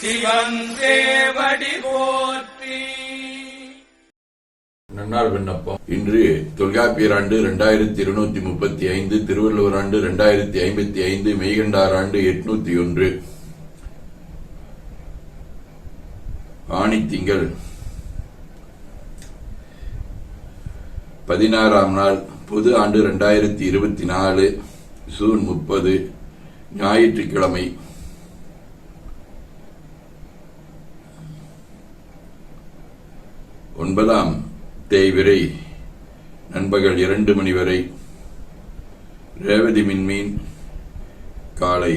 சிவன் போற்றி. நன்னாள் விண்ணப்பம். இன்று தொல்காப்பியர் ஆண்டு இரண்டாயிரத்தி இருநூத்தி முப்பத்தி ஐந்து திருவள்ளுவர் ஆண்டு இரண்டாயிரத்தி ஐம்பத்தி ஐந்து மெய்கண்டார் ஆண்டு எட்நூத்தி ஒன்று. ஆணித்திங்கள். பதினாறாம் நாள் பொது ஆண்டு இரண்டாயிரத்தி இருபத்தி நாலு ஜூன் முப்பது ஞாயிற்றுக்கிழமை. ஒன்பதாம் தேய்விரை நண்பகல் இரண்டு மணி வரை ரேவதி மின்மீன் காலை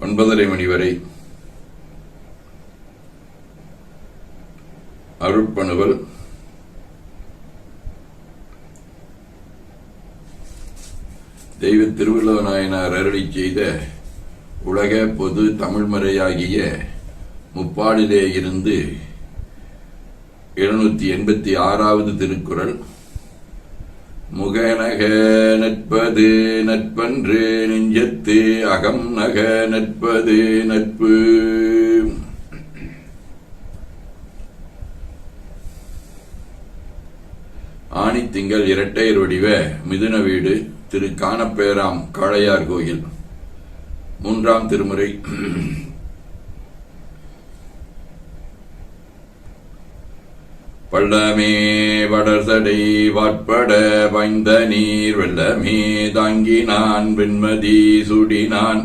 ஒன்பதரை மணி வரை அருட்பணுவல் தெய்வ திருவள்ளுவ நாயனார் அருளி செய்த உலக பொது தமிழ்மறையாகிய முப்பாடிலே இருந்து இருநூத்தி எண்பத்தி ஆறாவது திருக்குறள். முகநக நட்பது நட்பன்று நெஞ்சத்து அகம் நக நட்பது நட்பு. ஆணித்திங்கள் இரட்டையர் வடிவ மிதுன வீடு திரு காணப்பேராம் காளையார் கோயில். மூன்றாம் திருமுறை. பள்ளமே வடர்சடை வாட்பட வாய்ந்த நீர் வெள்ளமே தாங்கினான் வெண்மதி சுடினான்.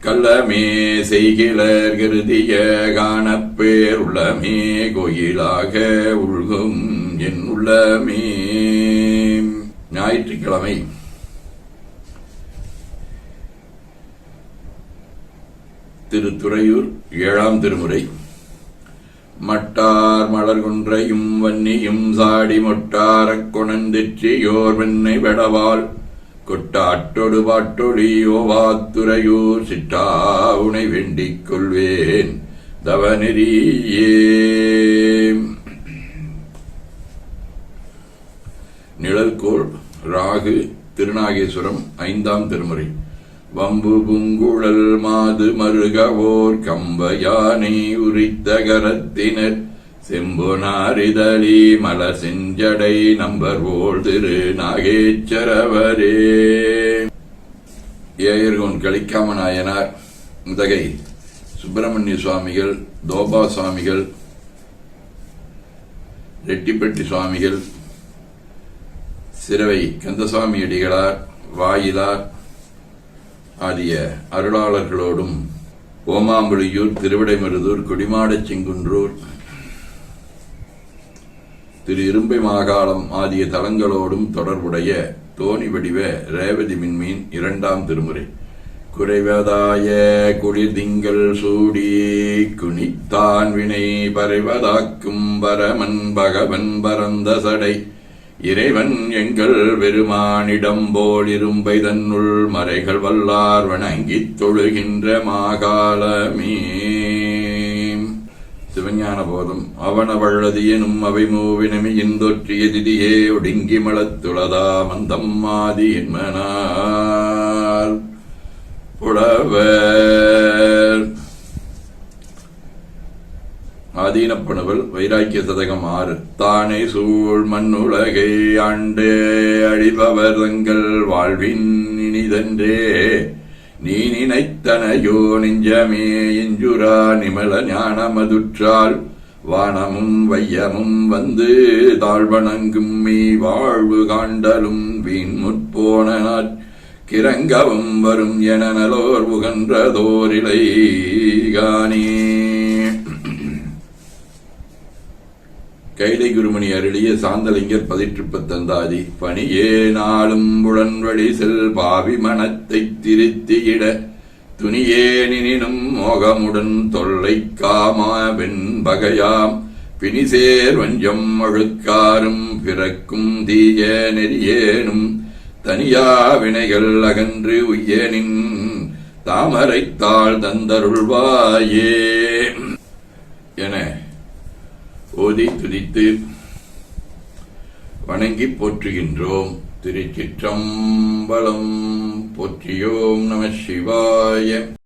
கள்ளமே செய்கிலர் கருதிய காணப்பேர் உள்ளமே கோயிலாக உள்கும் என் உள்ளமே. ஞாயிற்றுக்கிழமை திருத்துறையூர் ஏழாம் திருமுறை. மட்டார் மலர்கொன்றையும் வன்னியும் சாடி மொட்டாரக் குணந்திற்றியோர் வெண்ணை வெடவாள். கொட்டாட்டொடு பாட்டொழியோவாத்துறையூர் சிட்டா உனை வேண்டிக் கொள்வேன் தவநெறியே. நிழற்கோள் ராகு திருநாகேஸ்வரம் ஐந்தாம் திருமுறை. வம்பு புங்குழல் மாது மருகவோர் கம்ப யானை உரித்த கரத்தினர். செம்பொனாரிதழி மல செஞ்சடை நம்பர்வோள் திரு நாகேச்சரவரே. ஏயர்கோன் கலிக்காம நாயனார் முதகை சுப்பிரமணிய சுவாமிகள் தோபா சுவாமிகள் ரெட்டிப்பட்டி சுவாமிகள் சிறுவை கந்தசுவாமி அடிகளார் வாயிலார் ஆகிய அருளாளர்களோடும் ஓமாம்புலியூர் திருவிடைமருதூர் குடிமாடச் செங்குன்றூர் திரு இரும்பை மாகாளம் ஆகிய தலங்களோடும் தொடர்புடைய தோணி வடிவ ரேவதி மின்மீன் இரண்டாம் திருமுறை. குறைவதாய குளிர் திங்கள் சூடி குனித்தான் வினை பறைவதாக்கும் பரமன் பகவன் பரந்த சடை. இறைவன் எங்கள் பெருமானிடம் போல் இரும்பை தன்னுள் மறைகள் வல்லார் வணங்கித் தொழுகின்ற மாகாலமே சிவஞான போதம் அவன அவை மூவினமியின் இந்தொற்றிய திதியே ஒடுங்கி மலத்துளதா மந்தம் மாதி என்மனார் புலவர் ஆதீனப்பணுவல் வைராக்கிய சதகம் ஆறு. தானே சூழ் மண்ணுலகை ஆண்டே அழிபவர் தங்கள் வாழ்வின் இனிதன்றே. நீ நினைத்தனையோ நெஞ்சமே இஞ்சுரா நிமல ஞானமதுற்றால். வானமும் வையமும் வந்து தாழ்வணங்கும் மீ வாழ்வு காண்டலும் வீண் முற்போன கிரங்கவும் கிறங்கவும் வரும் என நலோர் உகன்றதோரிலை காணே கைலை குருமணி அருளிய சாந்தலிங்கர் பதிற்றுப்பத்தந்தாதி பணியே நாளும் புலன்வழி செல் பாவி மனத்தைத் திருத்தியிட துணியேனினும் மோகமுடன் தொல்லை காமா வெண் பகையாம். பிணிசேர் வஞ்சம் அழுக்காரும் பிறக்கும் தீய நெறியேனும். தனியா வினைகள் அகன்று உய்யனின் தாமரைத்தாள் தந்தருள்வாயே என ஓதி துதித்து வணங்கி போற்றுகின்றோம். திருச்சிற்றம்பலம் போற்றியோம் நம சிவாய.